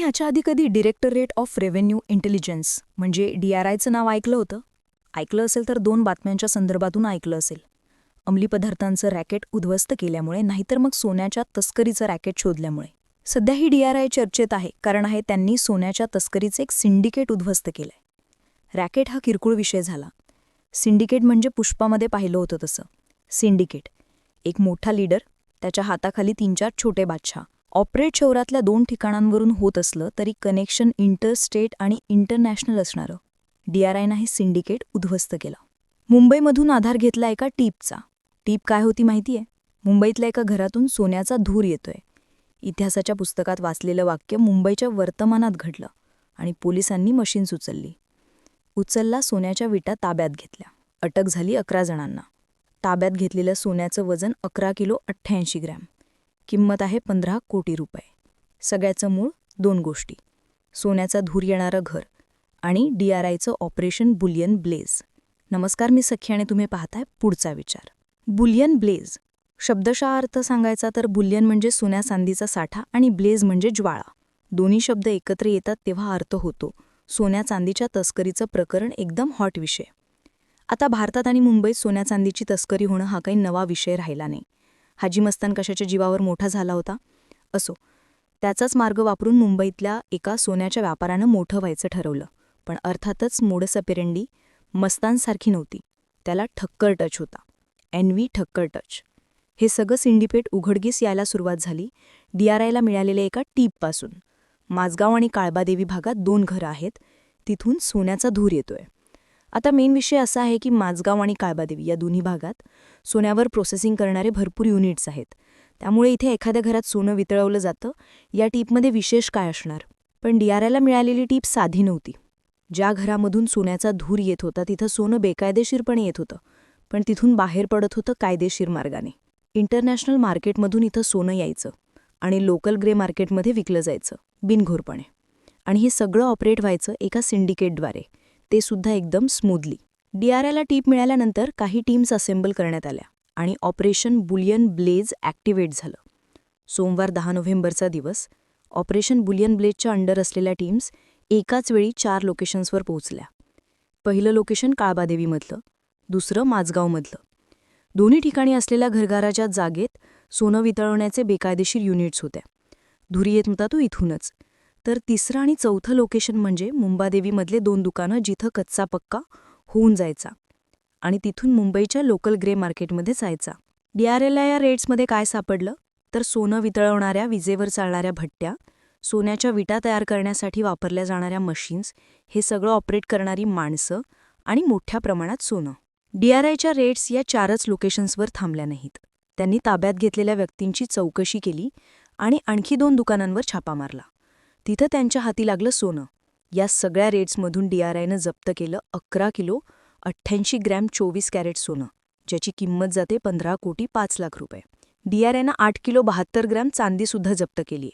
तुम्ही ह्याच्या आधी कधी डिरेक्टरेट ऑफ रेव्हेन्यू इंटेलिजन्स म्हणजे डी आर आयचं नाव ऐकलं होतं? ऐकलं असेल तर दोन बातम्यांच्या संदर्भातून ऐकलं असेल. अंमली पदार्थांचं रॅकेट उद्ध्वस्त केल्यामुळे नाहीतर मग सोन्याच्या तस्करीचं रॅकेट शोधल्यामुळे. सध्या ही डी आर आय चर्चेत आहे कारण आहे त्यांनी सोन्याच्या तस्करीचे एक सिंडिकेट उद्ध्वस्त केलंय. रॅकेट हा किरकोळ विषय झाला. सिंडिकेट म्हणजे पुष्पामध्ये पाहिलं होतं तसं. सिंडिकेट एक मोठा लीडर त्याच्या हाताखाली तीन चार छोटे बादशाह. ऑपरेट शहरातल्या दोन ठिकाणांवरून होत असलं तरी कनेक्शन इंटरस्टेट आणि इंटरनॅशनल असणारं. डीआरआयनं हे सिंडिकेट उद्ध्वस्त केलं. मुंबईमधून आधार घेतला एका टीपचा. टीप काय होती माहितीये मुंबईतल्या एका घरातून सोन्याचा धूर येतोय. इतिहासाच्या पुस्तकात वाचलेलं वाक्य मुंबईच्या वर्तमानात घडलं आणि पोलिसांनी मशीन्स उचलली उचलला सोन्याच्या विटा ताब्यात घेतल्या. अटक झाली अकरा जणांना. ताब्यात घेतलेलं सोन्याचं वजन अकरा किलो अठ्ठ्याऐंशी ग्रॅम. किंमत आहे पंधरा कोटी रुपये. सगळ्याचं मूळ दोन गोष्टी. सोन्याचा धूर येणारं घर आणि डी आर आयचं ऑपरेशन बुलियन ब्लेज नमस्कार मी सखी आणि तुम्ही पाहताय पुढचा विचार. बुलियन ब्लेज शब्दशः अर्थ सांगायचा तर बुलियन म्हणजे सोन्या चांदीचा साठा आणि ब्लेज म्हणजे ज्वाळा. दोन्ही शब्द एकत्र येतात तेव्हा अर्थ होतो. सोन्या चांदीच्या तस्करीचं प्रकरण एकदम हॉट विषय. आता भारतात आणि मुंबईत सोन्या चांदीची तस्करी होणं हा काही नवा विषय राहिला नाही. हाजी मस्तान कशाच्या जीवावर मोठा झाला होता? असो त्याचाच मार्ग वापरून मुंबईतल्या एका सोन्याच्या व्यापारानं मोठं व्हायचं ठरवलं. पण अर्थातच मोडसपेरंडी मस्तानसारखी नव्हती. त्याला ठक्कर टच होता. N V Thakkar touch. हे सगळं सिंडिपेट उघडगीस यायला सुरुवात झाली. डीआरआयला मिळालेल्या एका टीपपासून. माझगाव आणि काळबादेवी भागात दोन घरं आहेत. तिथून सोन्याचा धूर येतोय. आता मेन विषय असा आहे की माझगाव आणि काळबादेवी या दोन्ही भागात सोन्यावर प्रोसेसिंग करणारे भरपूर युनिट्स आहेत. त्यामुळे इथे एखाद्या घरात सोनं वितळवलं जातं. या टीपमध्ये विशेष काय असणार? पण डीआरआयला मिळालेली टीप साधी नव्हती. ज्या घरामधून सोन्याचा धूर येत होता तिथं सोनं बेकायदेशीरपणे येत होतं. पण तिथून बाहेर पडत होतं कायदेशीर मार्गाने. इंटरनॅशनल मार्केटमधून इथं सोनं यायचं आणि लोकल ग्रे मार्केटमध्ये विकलं जायचं बिनघोरपणे. आणि हे सगळं ऑपरेट व्हायचं एका सिंडिकेटद्वारे. ते सुद्धा एकदम स्मूथली डीआरआयला टीप मिळाल्यानंतर काही टीम्स असेंबल करण्यात आल्या आणि ऑपरेशन बुलियन ब्लेज ॲक्टिवेट झालं. सोमवार दहा नोव्हेंबरचा दिवस. ऑपरेशन बुलियन ब्लेजच्या अंडर असलेल्या टीम्स एकाच वेळी चार लोकेशन्सवर पोहोचल्या. पहिलं लोकेशन काळबादेवीमधलं दुसरं माझगावमधलं दोन्ही ठिकाणी असलेल्या घरघराच्या जागेत सोनं वितळवण्याचे बेकायदेशीर युनिट्स होत्या. धुरी येत होता तो इथूनच. तर तिसरं आणि चौथं लोकेशन म्हणजे मुंबादेवीमधले दोन दुकानं जिथं कच्चा पक्का होऊन जायचा आणि तिथून मुंबईच्या लोकल ग्रे मार्केटमध्ये जायचा. डीआरएलला या रेट्समध्ये काय सापडलं? तर सोनं वितळवणाऱ्या विजेवर चालणाऱ्या भट्ट्या सोन्याच्या विटा तयार करण्यासाठी वापरल्या जाणाऱ्या मशीन्स हे सगळं ऑपरेट करणारी माणसं आणि मोठ्या प्रमाणात सोनं. डीआरआयच्या रेट्स या चारच लोकेशन्सवर थांबल्या नाहीत. त्यांनी ताब्यात घेतलेल्या व्यक्तींची चौकशी केली आणि आणखी दोन दुकानांवर छापा मारला. तिथं त्यांच्या हाती लागलं सोनं. या सगळ्या रेट्समधून डीआरआयनं जप्त केलं अकरा किलो अठ्ठ्याऐंशी ग्रॅम चोवीस कॅरेट सोनं ज्याची किंमत जाते पंधरा कोटी पाच लाख रुपये. डीआरआयनं आठ किलो बहात्तर ग्रॅम चांदीसुद्धा जप्त केली.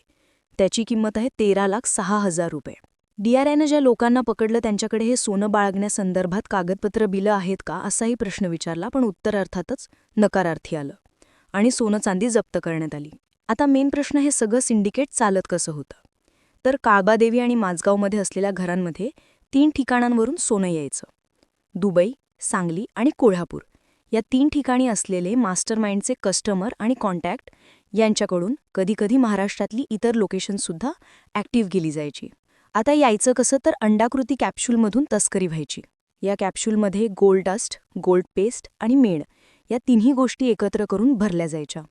त्याची किंमत आहे तेरा लाख सहा हजार रुपये. डीआरआयनं ज्या लोकांना पकडलं त्यांच्याकडे हे सोनं बाळगण्यासंदर्भात कागदपत्र बिलं आहेत का असाही प्रश्न विचारला पण उत्तर अर्थातच नकारार्थी आलं आणि सोनं चांदी जप्त करण्यात आली. आता मेन प्रश्न हे सगळं सिंडिकेट चालत कसं होतं? तर काळबादेवी आणि माझगावमध्ये असलेल्या घरांमध्ये तीन ठिकाणांवरून सोनं यायचं. दुबई सांगली आणि कोल्हापूर. या तीन ठिकाणी असलेले मास्टर माइंडचे कस्टमर आणि कॉन्टॅक्ट यांच्याकडून कधीकधी महाराष्ट्रातली इतर लोकेशनसुद्धा ॲक्टिव्ह केली जायची. आता यायचं कसं तर अंडाकृती कॅप्सूलमधून तस्करी व्हायची. या कॅप्सूलमध्ये गोल्ड डस्ट गोल्ड पेस्ट आणि मेण या तिन्ही गोष्टी एकत्र करून भरल्या जायच्या.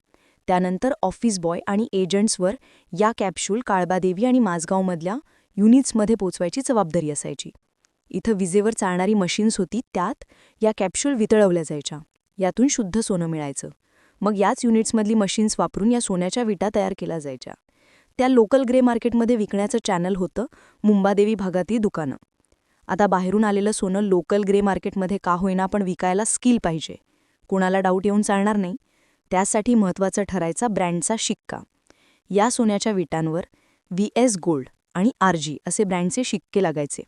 त्यानंतर ऑफिस बॉय आणि एजंट्सवर या कॅप्सूल काळबादेवी आणि माझगावमधल्या युनिट्समध्ये पोचवायची जबाबदारी असायची. इथं विजेवर चालणारी मशीन्स होती त्यात या कॅप्सूल वितळवल्या जायच्या. यातून शुद्ध सोनं मिळायचं. मग याच युनिट्समधली मशीन्स वापरून या सोन्याच्या विटा तयार केल्या जायच्या. त्या लोकल ग्रे मार्केटमध्ये विकण्याचं चॅनल होतं मुंबादेवी भागातील दुकानं. आता बाहेरून आलेलं सोनं लोकल ग्रे मार्केटमध्ये का होईना पण विकायला स्किल पाहिजे. कुणाला डाऊट येऊन चालणार नाही. त्यासाठी महत्त्वाचा ठरायचा ब्रँडचा शिक्का. या सोन्याच्या विटांवर व्ही एस गोल्ड आणि आर जी असे ब्रँडचे शिक्के लागायचे.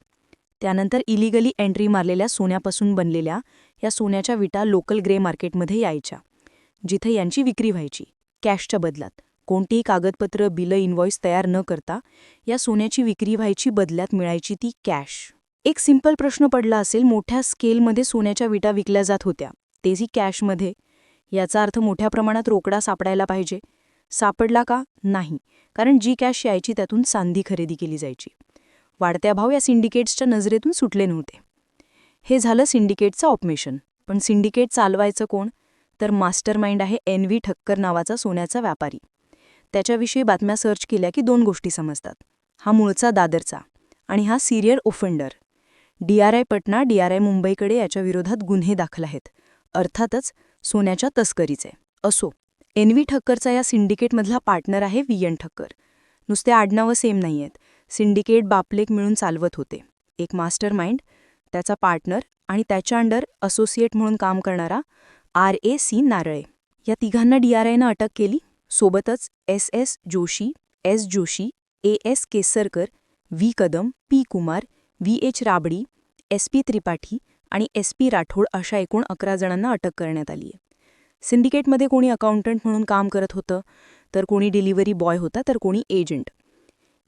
त्यानंतर इलिगली एंट्री मारलेल्या सोन्यापासून बनलेल्या या सोन्याच्या विटा लोकल ग्रे मार्केटमध्ये यायच्या जिथे यांची विक्री व्हायची कॅशच्या बदलात. कोणतीही कागदपत्र बिलं इनव्हॉइस तयार न करता या सोन्याची विक्री व्हायची बदल्यात मिळायची ती कॅश. एक सिंपल प्रश्न पडला असेल मोठ्या स्केलमध्ये सोन्याच्या विटा विकल्या जात होत्या. तेही कॅशमध्ये. याचा अर्थ मोठ्या प्रमाणात रोकडा सापडायला पाहिजे. सापडला का? नाही. कारण जी कॅश यायची त्यातून सांधी खरेदी केली जायची. वाढत्या भाव या सिंडिकेट्सच्या नजरेतून सुटले नव्हते. हे झालं सिंडिकेटचं ऑपमेशन. पण सिंडिकेट चालवायचं कोण? तर मास्टरमाइंड आहे एन व्ही ठक्कर नावाचा सोन्याचा व्यापारी. त्याच्याविषयी बातम्या सर्च केल्या की दोन गोष्टी समजतात. हा मूळचा दादरचा आणि हा serial offender. DRI Patna DRI मुंबईकडे याच्या विरोधात गुन्हे दाखल आहेत. अर्थातच सोन्याच्या तस्करीचे. असो एन व्ही ठक्करचा या सिंडिकेटमधला पार्टनर आहे व्ही एन ठक्कर. नुसते आडनावं सेम नाही आहेत सिंडिकेट बापलेक मिळून चालवत होते. एक मास्टर माइंड त्याचा पार्टनर आणि त्याच्या अंडर असोसिएट म्हणून काम करणारा आर ए सी नारळे. या तिघांना डीआरआयनं अटक केली. सोबतच S S Joshi S Joshi A S Kesarkar V Kadam P Kumar V H Rabdi S P Tripathi आणि एस पी राठोड अशा एकूण अकरा जणांना अटक करण्यात आली आहे सिंडिकेटमध्ये कोणी अकाउंटंट म्हणून काम करत होतं तर कोणी डिलिव्हरी बॉय होता तर कोणी एजंट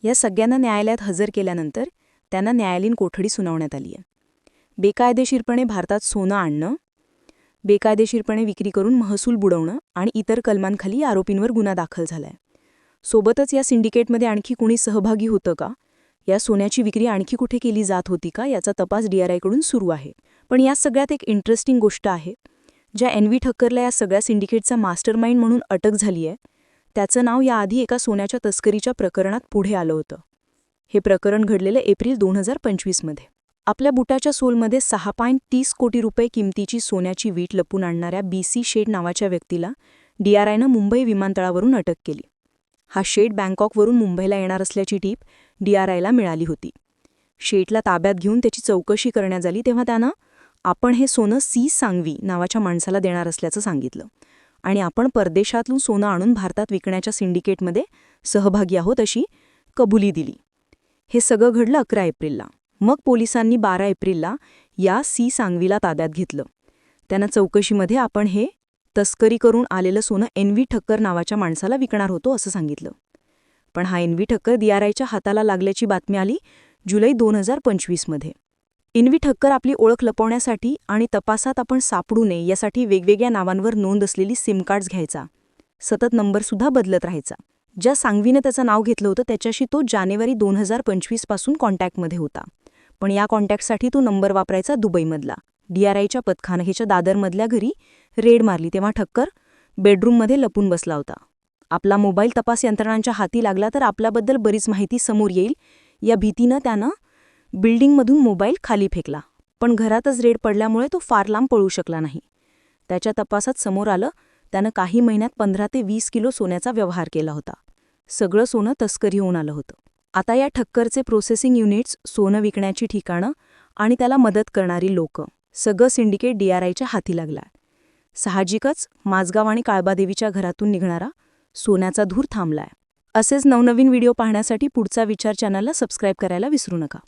या सगळ्यांना न्यायालयात हजर केल्यानंतर त्यांना न्यायालयीन कोठडी सुनावण्यात आली आहे बेकायदेशीरपणे भारतात सोनं आणणं बेकायदेशीरपणे विक्री करून महसूल बुडवणं आणि इतर कलमांखाली आरोपींवर गुन्हा दाखल झालाय. सोबतच या सिंडिकेटमध्ये आणखी कुणी सहभागी होतं का? या सोन्याची विक्री आणखी कुठे केली जात होती का याचा तपास डीआरआयकडून सुरू आहे. पण या सगळ्यात एक इंटरेस्टिंग गोष्ट आहे ज्या एन व्ही ठक्करला या सगळ्या सिंडिकेटचा मास्टरमाइंड म्हणून अटक झाली आहे. त्याचं नाव याआधी एका सोन्याच्या तस्करीच्या प्रकरणात पुढे आलं होतं. हे प्रकरण घडलेलं एप्रिल दोन हजार पंचवीसमध्ये आपल्या बुटाच्या सोलमध्ये सहा पॉईंट तीस कोटी रुपये किमतीची सोन्याची वीट लपून आणणाऱ्या बी सी शेड नावाच्या व्यक्तीला डीआरआयनं मुंबई विमानतळावरून अटक केली. हा शेड बँकॉकवरून मुंबईला येणार असल्याची टीप डीआरआयला मिळाली होती. शेटला ताब्यात घेऊन त्याची चौकशी करण्यात आली तेव्हा त्यानं आपण हे सोनं सी सांगवी नावाच्या माणसाला देणार असल्याचं सांगितलं. आणि आपण परदेशातून सोनं आणून भारतात विकण्याच्या सिंडिकेटमध्ये सहभागी आहोत अशी कबुली दिली. हे सगळं घडलं अकरा एप्रिलला. मग पोलिसांनी बारा एप्रिलला या सी सांगवीला ताब्यात घेतलं. त्यांना चौकशीमध्ये आपण हे तस्करी करून आलेलं सोनं एन व्ही ठक्कर नावाच्या माणसाला विकणार होतो असं सांगितलं. पण हा एन्व्ही ठक्कर दियारायच्या हाताला लागल्याची बातमी आली जुलै दोन हजार पंचवीसमध्ये इनवी ठक्कर आपली ओळख लपवण्यासाठी आणि तपासात आपण सापडू नये यासाठी वेगवेगळ्या नावांवर नोंद असलेली सिम कार्ड्स घ्यायचा. सतत नंबरसुद्धा बदलत राहायचा. ज्या सांगवीने त्याचं नाव घेतलं होतं त्याच्याशी तो जानेवारी दोन हजार पंचवीसपासून कॉन्टॅक्टमध्ये होता. पण या कॉन्टॅक्टसाठी तो नंबर वापरायचा दुबईमधला. डीआरआयच्या पतखानगेच्या दादरमधल्या घरी रेड मारली तेव्हा ठक्कर बेडरूममध्ये लपून बसला होता. आपला मोबाईल तपास यंत्रणांच्या हाती लागला तर आपल्याबद्दल बरीच माहिती समोर येईल. या भीतीनं त्यानं बिल्डिंगमधून मोबाईल खाली फेकला. पण घरातच रेड पडल्यामुळे तो फार लांब पळू शकला नाही. त्याच्या तपासात समोर आलं त्यानं काही महिन्यात पंधरा ते वीस किलो सोन्याचा व्यवहार केला होता. सगळं सोनं तस्करी होऊन आलं होतं. आता या ठक्करचे प्रोसेसिंग युनिट्स सोनं विकण्याची ठिकाणं आणि त्याला मदत करणारी लोकं सगळं सिंडिकेट डीआरआयच्या हाती लागला साहजिकच माझगाव आणि काळबादेवीच्या घरातून निघणारा सोन्याचा धूर थांबलाय. असेच नवनवीन व्हिडिओ पाहण्यासाठी पुढचा विचार चॅनलला सबस्क्राईब करायला विसरू नका.